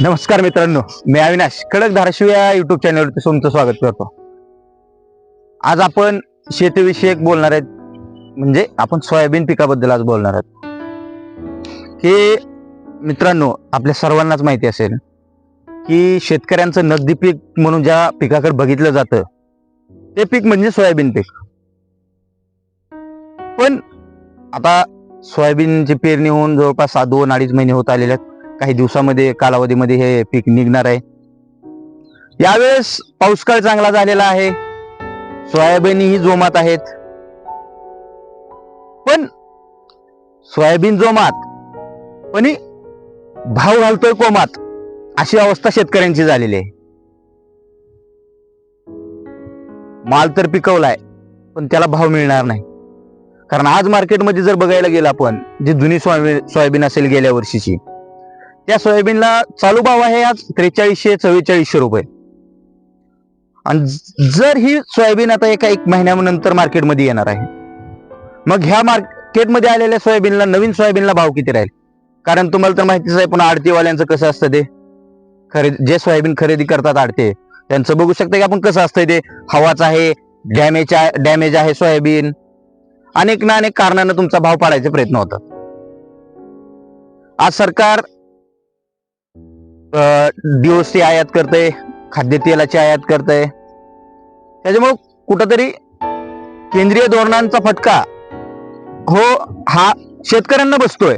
नमस्कार मित्रांनो मी अविनाश. कडक धाराशिव या युट्यूब चॅनलवरती तुमचं स्वागत करतो. आज आपण शेतीविषयक बोलणार आहेत. म्हणजे आपण सोयाबीन पिकाबद्दल आज बोलणार आहोत. की मित्रांनो आपल्या सर्वांनाच माहिती असेल की शेतकऱ्यांचं नगदी पीक म्हणून ज्या पिकाकडे बघितलं जातं ते पीक म्हणजे सोयाबीन पीक. पण आता सोयाबीनची पेरणी होऊन जवळपास दोन अडीच महिने होत आलेले आहेत. काही दिवसामध्ये कालावधीमध्ये हे पीक निघणार आहे. यावेळेस पाऊसकाळ चांगला झालेला आहे. सोयाबीन ही जोमात आहेत. पण सोयाबीन जोमात पण भाव घालतोय कोमात अशी अवस्था शेतकऱ्यांची झालेली आहे. माल तर पिकवलाय पण त्याला भाव मिळणार नाही. कारण आज मार्केटमध्ये जर बघायला गेलं आपण जी जुनी सोयाबीन सोयाबीन असेल गेल्या वर्षीची त्या सोयाबीनला चालू भाव आहे आज त्रेचाळीसशे चव्वेचाळीसशे रुपये. आणि जर ही सोयाबीन आता एका एक महिन्यानंतर मार्केटमध्ये येणार आहे मग ह्या मार्केटमध्ये आलेल्या सोयाबीनला नवीन सोयाबीनला भाव किती राहील? कारण तुम्हाला तर माहितीच आहे पण आडतीवाल्यांचं कसं असतं ते? खरेदी जे सोयाबीन खरेदी करतात आडते त्यांचं बघू शकता की आपण कसं असतंय ते. हवाच आहे डॅमेज डॅमेज आहे सोयाबीन. अनेक ना अनेक कारणानं तुमचा भाव पाडायचे प्रयत्न होतात आज सरकार डीओसी आयात करते खाद्यतेलाची आयात करते त्याच्यामुळे कुठंतरी केंद्रीय धोरणांचा फटका हो हा शेतकऱ्यांना बसतोय.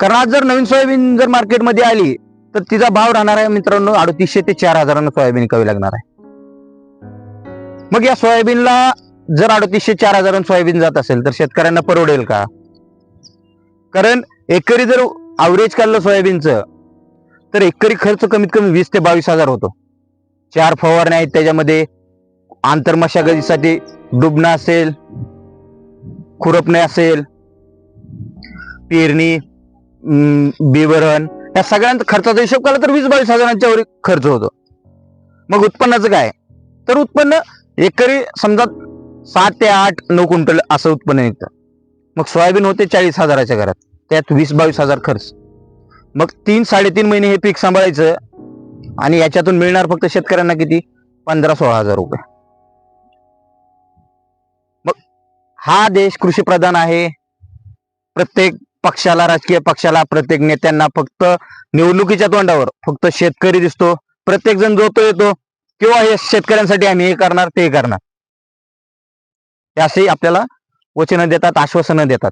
कारण आज जर नवीन सोयाबीन जर मार्केटमध्ये आली तर तिचा भाव राहणार आहे मित्रांनो अडतीसशे ते चार हजारांना सोयाबीन विकावी लागणार आहे. मग या सोयाबीनला जर अडतीसशे चार हजारांना सोयाबीन जात असेल तर शेतकऱ्यांना परवडेल का? कारण एकरी जर ॲव्हरेज काढलं सोयाबीनचं. तर एकरी खर्च कमीत कमी वीस ते बावीस हजार होतो. चार फवारण्या आहेत त्याच्यामध्ये. आंतरमशागतीसाठी डुबणं असेल खुरपणे असेल पेरणी बिवरण या सगळ्यांचा खर्चाचा हिशोब केला तर वीस बावीस हजारांच्या वर खर्च होतो. मग उत्पन्नाचं काय? तर उत्पन्न एकरी समजा सात ते आठ नऊ क्विंटल असं उत्पन्न निघतं. मग सोयाबीन होते चाळीस हजाराच्या घरात. त्यात वीस बावीस हजार खर्च. मग तीन साडेतीन महिने हे पीक सांभाळायचं आणि याच्यातून मिळणार फक्त शेतकऱ्यांना किती? पंधरा सोळा हजार रुपये. मग हा देश कृषी प्रधान आहे. प्रत्येक पक्षाला राजकीय पक्षाला प्रत्येक नेत्यांना फक्त निवडणुकीच्या तोंडावर फक्त शेतकरी दिसतो. प्रत्येक जण जो तो येतो. किंवा हे शेतकऱ्यांसाठी आम्ही हे करणार ते करणार. असे आपल्याला वचनं देतात आश्वासनं देतात.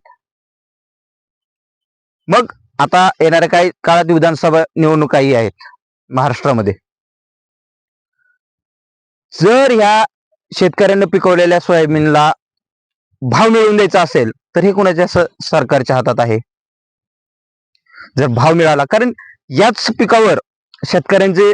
मग आता येणाऱ्या काही काळात विधानसभा निवडणुकाही आहेत महाराष्ट्रामध्ये. जर ह्या शेतकऱ्यांनी पिकवलेल्या सोयाबीनला भाव मिळवून द्यायचा असेल तर हे कोणाच्या सरकारच्या हातात आहे? जर भाव मिळाला कारण याच पिकावर शेतकऱ्यांचे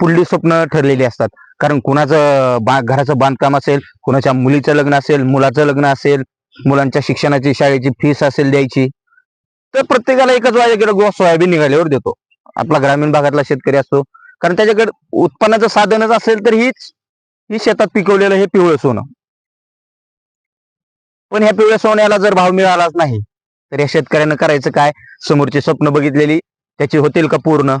पुढली स्वप्न ठरलेली असतात. कारण कुणाचं बा घराचं बांधकाम असेल कुणाच्या मुलीचं लग्न असेल मुलाचं लग्न असेल मुलांच्या शिक्षणाची शाळेची फीस असेल द्यायची तर प्रत्येकाला एकच माझ्याकडे गोवा सोयाबीन निघाल्यावर देतो. आपला ग्रामीण भागातला शेतकरी असतो कारण त्याच्याकडे उत्पन्नाचं साधनच असेल तर हीच ही शेतात पिकवलेलं हे पिवळं सोनं. पण ह्या पिवळ्या सोन्याला जर भाव मिळालाच नाही तर या शेतकऱ्यानं करायचं काय? समोरची स्वप्न बघितलेली त्याची होतील का पूर्ण?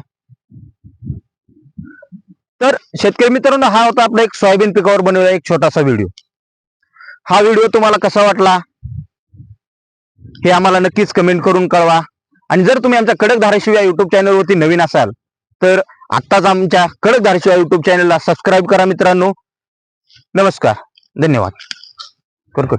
तर शेतकरी मित्रांनो हा होता आपला एक सोयाबीन पिकावर बनवलेला एक छोटासा व्हिडिओ. हा व्हिडिओ तुम्हाला कसा वाटला? हे आम्हाला नक्कीच कमेंट करून कळवा. आणि जर तुम्ही आमच्या कडक धाराशिव या युट्यूब चॅनलवरती नवीन असाल तर आत्ताच आमच्या कडक धाराशिव या युट्यूब चॅनलला सबस्क्राईब करा मित्रांनो. नमस्कार. धन्यवाद. करकट